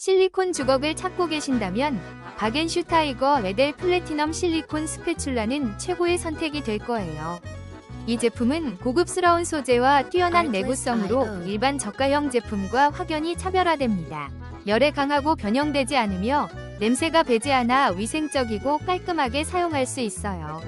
실리콘 주걱을 찾고 계신다면 바겐슈타이거 레델 플래티넘 실리콘 스패출라는 최고의 선택이 될 거예요. 이 제품은 고급스러운 소재와 뛰어난 내구성으로 일반 저가형 제품과 확연히 차별화됩니다. 열에 강하고 변형되지 않으며 냄새가 배지 않아 위생적이고 깔끔하게 사용할 수 있어요.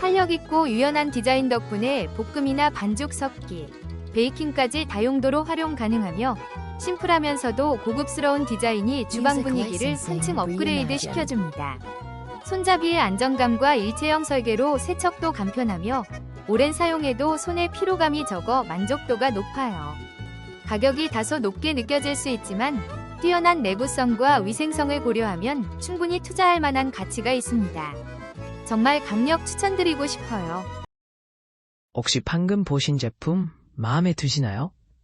탄력 있고 유연한 디자인 덕분에 볶음이나 반죽 섞기, 베이킹까지 다용도로 활용 가능하며 심플하면서도 고급스러운 디자인이 주방 분위기를 한층 업그레이드 시켜줍니다. 손잡이의 안정감과 일체형 설계로 세척도 간편하며 오랜 사용해도 손의 피로감이 적어 만족도가 높아요. 가격이 다소 높게 느껴질 수 있지만 뛰어난 내구성과 위생성을 고려하면 충분히 투자할 만한 가치가 있습니다. 정말 강력 추천드리고 싶어요. 혹시 방금 보신 제품 마음에 드시나요?